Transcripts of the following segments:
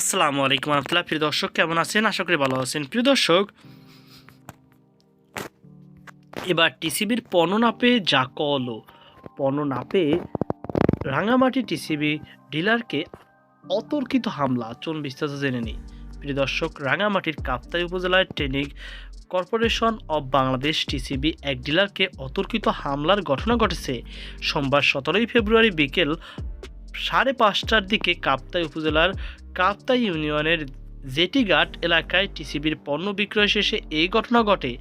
আসসালামু আলাইকুম রহমতুল্লাহ। প্রিয় দর্শক, কেমন আছেন? আশা করি ভালো আছেন। প্রিয় দর্শক, এবার টিসিবির পণ্য না যা কলো পণ্য না রাঙামাটি টিসিবি ডিলারকে অতর্কিত হামলা, চলুন বিস্তারিত জেনে নিই। প্রিয় দর্শক, রাঙামাটির কাপ্তাই উপজেলার training corporation of Bangladesh TCB এক ডিলারকে অতর্কিত হামলার ঘটনা ঘটেছে। সোমবার সতেরোই ফেব্রুয়ারি বিকেল সাড়ে পাঁচটার দিকে কাপ্তাই উপজেলার কাপ্তাই ইউনিয়নের জেটিঘাট এলাকায় টিসিবির পণ্য বিক্রয় শেষে এই ঘটনা ঘটে।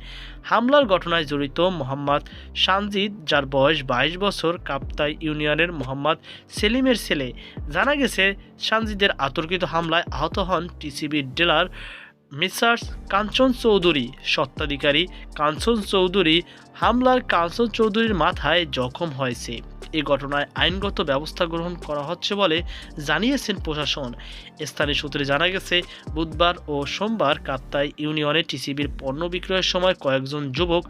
হামলার ঘটনায় জড়িত মোহাম্মদ সানজিদ, যার বয়স বাইশ বছর, কাপ্তাই ইউনিয়নের মোহাম্মদ সেলিমের ছেলে। জানা গেছে, সানজিদের আতর্কিত হামলায় আহত হন টিসিবির ডিলার মিসার্স কাঞ্চন চৌধুরী। সত্ত্বাধিকারী কাঞ্চন চৌধুরী, হামলার কাঞ্চন চৌধুরীর মাথায় জখম হয়েছে। এই ঘটনায় আইনগত ব্যবস্থা গ্রহণ করা হচ্ছে বলে জানিয়েছেন প্রশাসন। স্থানীয় সূত্রে জানা গেছে, বুধবার ও সোমবার কাপ্তাই ইউনিয়নে টিসিবির পণ্য বিক্রয়ের সময় কয়েকজন যুবক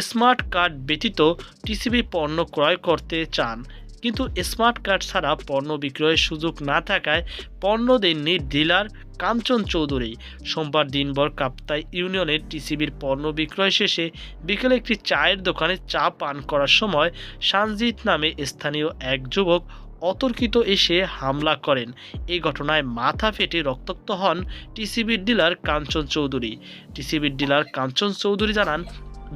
স্মার্ট কার্ড ব্যতীত টিসিবি পণ্য ক্রয় করতে চান। কিন্তু স্মার্ট কার্ড ছাড়া পণ্য বিক্রয়ের সুযোগ না থাকায় পণ্য দেননি ডিলার কাঞ্চন চৌধুরী। সোমবার দিনভর কাপ্তাই ইউনিয়নের টিসিবির পণ্য বিক্রয় শেষে বিকেলে একটি চায়ের দোকানে চা পান করার সময় সানজিৎ নামে স্থানীয় এক যুবক অতর্কিত এসে হামলা করেন। এই ঘটনায় মাথা ফেটে রক্তাক্ত হন টিসিবির ডিলার কাঞ্চন চৌধুরী। টিসিবির ডিলার কাঞ্চন চৌধুরী জানান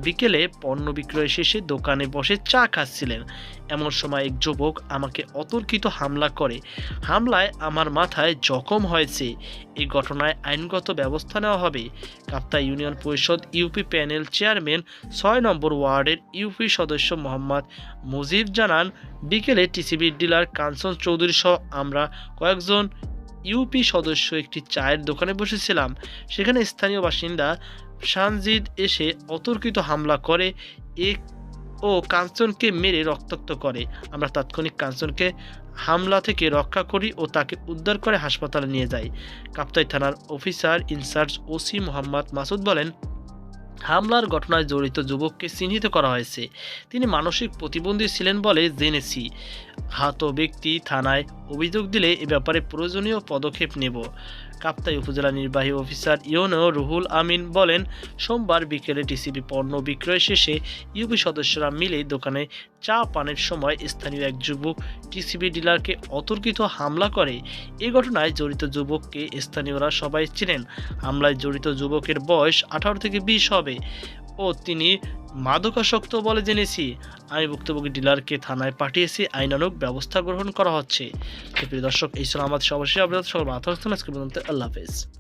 বিকেলে পণ্য বিক্রয় শেষে দোকানে বসে চা খাচ্ছিলেন। এমন সময় এক যুবক আমাকে অতর্কিত হামলা করে। হামলায় আমার মাথায় জখম হয়েছে। এই ঘটনায় আইনগত ব্যবস্থা নেওয়া হবে। কাপ্তা ইউনিয়ন পরিষদ ইউপি প্যানেল চেয়ারম্যান ছয় নম্বর ওয়ার্ডের ইউপি সদস্য মোহাম্মদ মুজিব জানান, বিকেলে টিসিবির ডিলার কাঞ্চন চৌধুরী সহ আমরা কয়েকজন ইউপি সদস্য একটি চায়ের দোকানে বসেছিলাম। সেখানে স্থানীয় বাসিন্দা সানজিদ এসে অতর্কিত হামলা করে, এক ও কাঞ্চনকে মেরে রক্তাক্ত করে। আমরা তাৎক্ষণিক কাঞ্চনকে হামলা থেকে রক্ষা করি ও তাকে উদ্ধার করে হাসপাতালে নিয়ে যাই। কাপ্তাই থানার officer in charge OC Mohammad Masud বলেন হামলার ঘটনায় জড়িত যুবককে চিহ্নিত করা হয়েছে। তিনি মানসিক প্রতিবন্ধী ছিলেন বলে জেনেছি। হাত ব্যক্তি থানায় অভিযোগ দিলে এ ব্যাপারে প্রয়োজনীয় পদক্ষেপ নেব। কাপ্তাই উপজেলা নির্বাহী অফিসার ইউনো রুহুল আমিন বলেন, সোমবার বিকেলে টিসিবি পণ্য বিক্রয় শেষে ইউপি সদস্যরা মিলে দোকানে চা পানের সময় স্থানীয় এক যুবক টিসিবি ডিলারকে অতর্কিত হামলা করে। এ ঘটনায় জড়িত যুবককে স্থানীয়রা সবাই চিনেন। হামলায় জড়িত যুবকের বয়স আঠারো থেকে বিশ হবে। ও তিনি মাদকাসক্ত বলে জেনেছি। আমি ভুক্তভোগী ডিলারকে থানায় পাঠিয়েছি। আইনানুক ব্যবস্থা গ্রহণ করা হচ্ছে। প্রিয় দর্শক, এই ছিল আমাদের সর্বশেষ আল্লাহ হাফেজ।